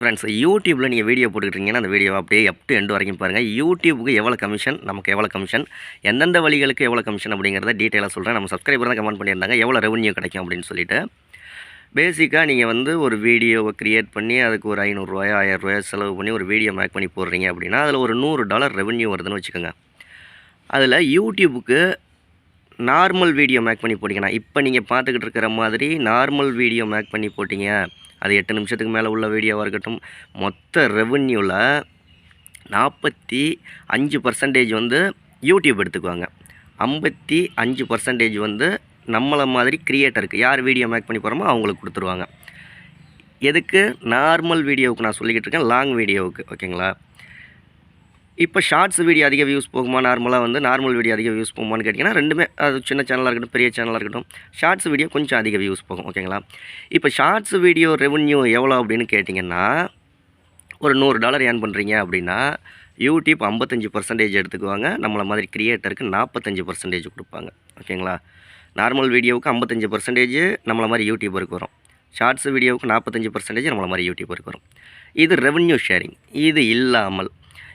Friends யூடியூப்பில் நீங்கள் video போட்டுக்கிட்டீங்கன்னா அந்த வீடியோ அப்படியே அப் டு எண்டு வரைக்கும் பாருங்கள் யூடியூபுக்கு எவ்வளோ கமிஷன் நமக்கு எவ்வளோ கமிஷன் எந்தெந்த வழிகளுக்கு எவ்வளோ கமிஷன் அப்படிங்கிறத டீட்டெயிலாக சொல்கிறேன் நம்ம சப்ஸ்கிரைபர் தான் கமெண்ட் பண்ணியிருந்தாங்க. எவ்வளோ ரெவன்யூ கிடைக்கும் அப்படின்னு சொல்லிட்டு. பேசிக்காக நீங்கள் வந்து ஒரு வீடியோவை க்ரியேட் பண்ணி அதுக்கு ஒரு ஐநூறுரூவாயோ ஆயிரரூவாயோ செலவு பண்ணி ஒரு வீடியோ மேக் பண்ணி போடுறீங்க அப்படின்னா அதில் ஒரு நூறு டாலர் ரெவன்யூ வருதுன்னு வச்சுக்கோங்க. அதில் யூடியூபுக்கு நார்மல் வீடியோ மேக் பண்ணி போட்டிங்கன்னா இப்போ நீங்கள் பார்த்துக்கிட்டு இருக்கிற மாதிரி நார்மல் வீடியோ மேக் பண்ணி போட்டிங்க. அது எட்டு நிமிஷத்துக்கு மேலே உள்ள வீடியோவாக இருக்கட்டும் மொத்த ரெவன்யூவில் நாற்பத்தி அஞ்சு பர்சன்டேஜ் வந்து யூடியூப் எடுத்துக்குவாங்க. ஐம்பத்தி அஞ்சு பர்சன்டேஜ் வந்து நம்மளை மாதிரி க்ரியேட்டருக்கு யார் வீடியோ மேக் பண்ணி போகிறோமோ அவங்களுக்கு கொடுத்துருவாங்க. எதுக்கு? நார்மல் வீடியோவுக்கு நான் சொல்லிக்கிட்டு இருக்கேன் லாங் வீடியோவுக்கு ஓகேங்களா இப்போ ஷார்ட்ஸ் வீடியோ அதிக வியூஸ் போகுமா? நார்மலாக வந்து நார்மல் வீடியோ அதிக வியூஸ் போகுமான்னு கேட்டிங்கன்னா ரெண்டுமே அது சின்ன சேனலாக இருக்கட்டும் பெரிய சேனலாக இருக்கட்டும் ஷார்ட்ஸ் வீடியோ கொஞ்சம் அதிக வியூஸ் போகும் ஓகேங்களா இப்போ ஷார்ட்ஸ் வீடியோ ரெவன்யூ எவ்வளோ அப்படின்னு கேட்டிங்கன்னா ஒரு நூறு டாலர் ஏர்ன் பண்ணுறீங்க அப்படின்னா யூடியூப் ஐம்பத்தஞ்சு பர்சன்டேஜ் எடுத்துக்குவாங்க. நம்மளை மாதிரி க்ரியேட்டருக்கு நாற்பத்தஞ்சு பர்சன்டேஜ் கொடுப்பாங்க ஓகேங்களா நார்மல் வீடியோவுக்கு ஐம்பத்தஞ்சு பர்சன்டேஜ் நம்மளை மாதிரி யூடியூபருக்கு வரும். ஷார்ட்ஸ் வீடியோவுக்கு நாற்பத்தஞ்சு பர்சன்டேஜ் நம்மளை மாதிரி யூடியூபருக்கு வரும். இது ரெவன்யூ ஷேரிங் இது இல்லாமல்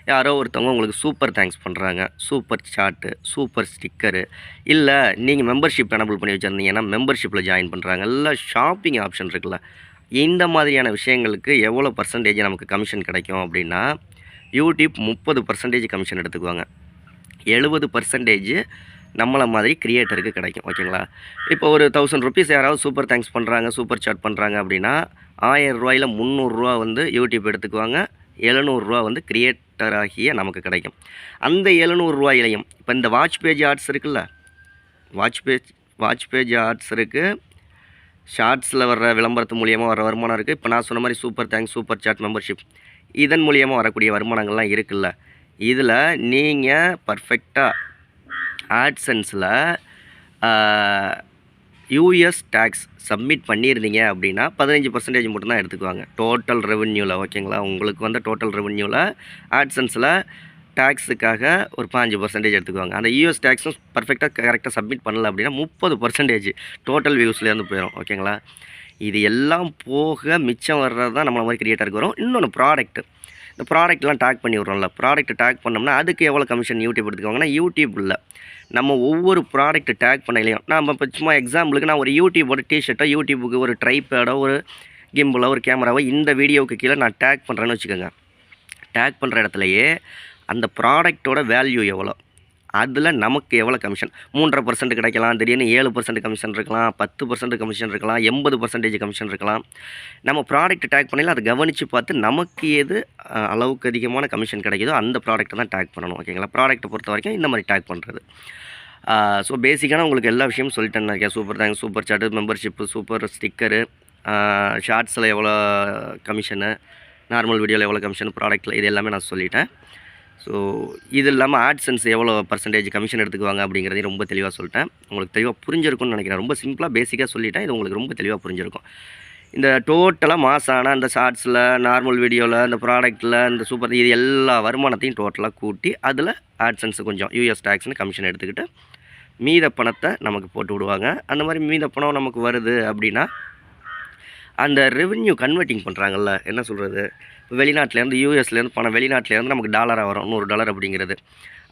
யாரோ ஒருத்தவங்க உங்களுக்கு சூப்பர் தேங்க்ஸ் பண்ணுறாங்க சூப்பர் சாட்டு சூப்பர் ஸ்டிக்கரு இல்லை நீங்கள் மெம்பர்ஷிப் எனபிள் பண்ணி வச்சுருந்தீங்கன்னா மெம்பர்ஷிப்பில் ஜாயின் பண்ணுறாங்க இல்லை ஷாப்பிங் ஆப்ஷன் இருக்குல்ல இந்த மாதிரியான விஷயங்களுக்கு எவ்வளோ பர்சன்டேஜ் நமக்கு கமிஷன் கிடைக்கும் அப்படின்னா யூடியூப் முப்பது பர்சன்டேஜ் கமிஷன் எடுத்துக்குவாங்க. எழுபது பர்சன்டேஜ் நம்மளை மாதிரி க்ரியேட்டருக்கு கிடைக்கும் ஓகேங்களா இப்போ ஒரு தௌசண்ட் ருபீஸ் யாராவது சூப்பர் தேங்க்ஸ் பண்ணுறாங்க சூப்பர் சாட் பண்ணுறாங்க அப்படின்னா ஆயிரம் ரூபாயில் முந்நூறுரூவா வந்து யூடியூப் எடுத்துக்குவாங்க. எழுநூறுரூவா வந்து கிரியேட்டர் ஆகிய நமக்கு கிடைக்கும். அந்த எழுநூறுரூவாயிலையும் இப்போ இந்த வாட்ச் பேஜ் ஆர்ட்ஸ் இருக்குல்ல? Watch page watch page arts இருக்குது ஷார்ட்ஸில் வர்ற விளம்பரத்து மூலியமாக வர வருமானம் இருக்குது இப்போ நான் சொன்ன மாதிரி super thanks super chat membership இதன் மூலியமாக வரக்கூடிய வருமானங்கள்லாம் இருக்குல்ல. இதில் நீங்கள் பர்ஃபெக்டாக ஆட்சன்ஸில் யூஎஸ் டேக்ஸ் சப்மிட் பண்ணியிருந்தீங்க அப்படின்னா பதினஞ்சு பர்சன்டேஜ் மட்டும்தான் எடுத்துக்குவாங்க. டோட்டல் ரெவென்யூவில் ஓகேங்களா உங்களுக்கு வந்து டோட்டல் ரெவென்யூவில் ஆட்சன்ஸில் டேக்ஸுக்காக ஒரு பாஞ்சு பர்சன்டேஜ் எடுத்துக்குவாங்க. அந்த யூஎஸ் டேக்ஸும் பர்ஃபெக்டாக கரெக்டாக சப்மிட் பண்ணல அப்படின்னா முப்பது பர்சன்டேஜ் டோட்டல் வியூஸ்லேருந்து போயிடும் ஓகேங்களா இது எல்லாம் போக மிச்சம் வர்றது தான் நம்மளை மாதிரி கிரியேட்டருக்கு வரும். இன்னொன்று ப்ராடக்ட்டு இந்த ப்ராடக்ட்லாம் டேக் பண்ணி விட்றோம்ல. ப்ராடக்ட் டேக் பண்ணோம்னா அதுக்கு எவ்வளோ கமிஷன் யூடியூப் எடுத்துக்குவாங்கன்னா யூடியூப்பில் நம்ம ஒவ்வொரு ப்ராடக்ட் டேக் பண்ணலையும் நம்ம இப்போ சும்மா எக்ஸாம்பிளுக்கு நான் ஒரு யூடியூபோட டிஷர்ட்டோ யூடியூபுக்கு ஒரு ட்ரைபேடோ ஒரு கிம்பிளோ ஒரு கேமராவோ இந்த வீடியோவுக்கு கீழே நான் டேக் பண்ணுறேன்னு வச்சுக்கோங்க. டேக் பண்ணுற இடத்துலையே அந்த ப்ராடக்டோட வேல்யூ எவ்வளோ? அதில் நமக்கு எவ்வளோ கமிஷன் மூன்றரை பர்சன்ட் கிடைக்கலாம் திடீர்னு ஏழு பர்சன்ட் கமிஷன் இருக்கலாம் பத்து பர்சன்ட் கமிஷன் இருக்கலாம் எண்பது பர்சன்டேஜ் கமிஷன் இருக்கலாம். நம்ம ப்ராடக்ட் டேக் பண்ணல அதை கவனித்து பார்த்து நமக்கு எது அளவுக்கு அதிகமான கமிஷன் கிடைக்குதோ அந்த ப்ராடக்ட்டை தான் டேக் பண்ணணும் ஓகேங்களா ப்ராடக்ட்டை பொறுத்த வரைக்கும் இந்த மாதிரி டேக் பண்ணுறது ஸோ பேசிக்கான உங்களுக்கு எல்லா விஷயமும் சொல்லிட்டேன் நினைக்கிறேன் super thanks super chat membership super sticker ஷார்ட்ஸில் எவ்வளோ கமிஷனு நார்மல் வீடியோவில் எவ்வளோ கமிஷன் ப்ராடக்ட்டில் இது எல்லாமே நான் சொல்லிட்டேன். ஸோ இது இல்லாமல் ஆட்சன்ஸ் எவ்வளோ பர்சன்டேஜ் கமிஷன் எடுத்துக்குவாங்க அப்படிங்கிறதையும் ரொம்ப தெளிவாக சொல்லிட்டேன். உங்களுக்கு தெளிவாக புரிஞ்சிருக்கும்னு நினைக்கிறேன். ரொம்ப சிம்பிளாக பேசிக்காக சொல்லிட்டேன். இது உங்களுக்கு ரொம்ப தெளிவாக புரிஞ்சிருக்கும். இந்த டோட்டலாக மாசான அந்த ஷார்ட்ஸில் நார்மல் வீடியோவில் இந்த ப்ராடக்ட்டில் இந்த சூப்பர் இது எல்லா வருமானத்தையும் டோட்டலாக கூட்டி அதில் ஆட்சன்ஸ் கொஞ்சம் யூஎஸ் டேக்ஸ்னு கமிஷன் எடுத்துக்கிட்டு மீத பணத்தை நமக்கு போட்டு விடுவாங்க. அந்த மாதிரி மீத பணம் நமக்கு வருது அப்படின்னா அந்த ரெவென்யூ கன்வெர்ட்டிங் பண்ணுறாங்கல்ல என்ன சொல்கிறது வெளிநாட்டிலேருந்து யூஎஸ்லேருந்து பணம் வெளிநாட்டிலேருந்து நமக்கு டாலராக வரும் நூறு டாலர் அப்படிங்கிறது.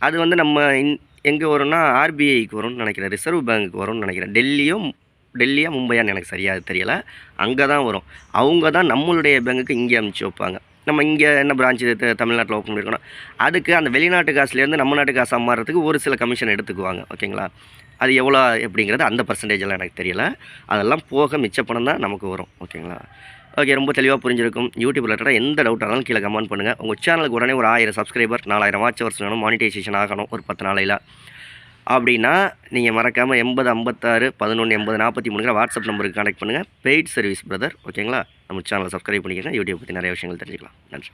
அது வந்து நம்ம இன் எங்கே வரும்னா ஆர்பிஐக்கு வரும்னு நினைக்கிறேன் ரிசர்வ் பேங்க்குக்கு வரும்னு நினைக்கிறேன். டெல்லியும் டெல்லியாக மும்பையான்னு எனக்கு சரியாக தெரியலை. அங்கே தான் வரும். அவங்க தான் நம்மளுடைய பேங்குக்கு இங்கே அனுப்பிச்சி வைப்பாங்க. நம்ம இங்கே என்ன பிரான்ச் தமிழ்நாட்டில் ஓப்பன் பண்ணியிருக்கணும் அதுக்கு அந்த வெளிநாட்டு காசுலேருந்து நம்ம நாட்டு காசாக மாறுறதுக்கு ஒரு சில கமிஷன் எடுத்துக்குவாங்க. ஓகேங்களா? அது எவ்வளோ எப்படிங்கிறது அந்த பர்சன்டேஜ் எல்லாம் எனக்கு தெரியல. அதெல்லாம் போக மிச்ச பணம் தான் நமக்கு வரும். ஓகேங்களா? ஓகே ரொம்ப தெளிவாக புரிஞ்சிருக்கும். யூடியூப் ரிலேட்டடாக எந்த டவுட் ஆனாலும் கீழே கமெண்ட் பண்ணுங்கள் உங்கள் சேனலுக்கு உடனே ஒரு ஆயிரம் சப்ஸ்கிரைபர் நாலாயிரம் வாட்ச் ஹவர்ஸ் வேணும் மானிட்டைசேஷன் ஆகணும் ஒரு பத்து நாளையில். அப்படின்னா நீங்கள் மறக்காமல் எண்பது ஐம்பத்தாறு பதினொன்று எண்பது நாற்பத்தி மூணுங்கிற வாட்ஸ்அப் நம்பருக்கு கனெக்ட் பண்ணுங்கள் பெய்ட் சர்வீஸ் பிரதர் ஓகேங்களா நம்ம சேனலை சப்ஸ்கிரைப் பண்ணிக்கோங்க. யூடியூப் பற்றி நிறைய விஷயங்கள் தெரிஞ்சுக்கலாம். நன்றி.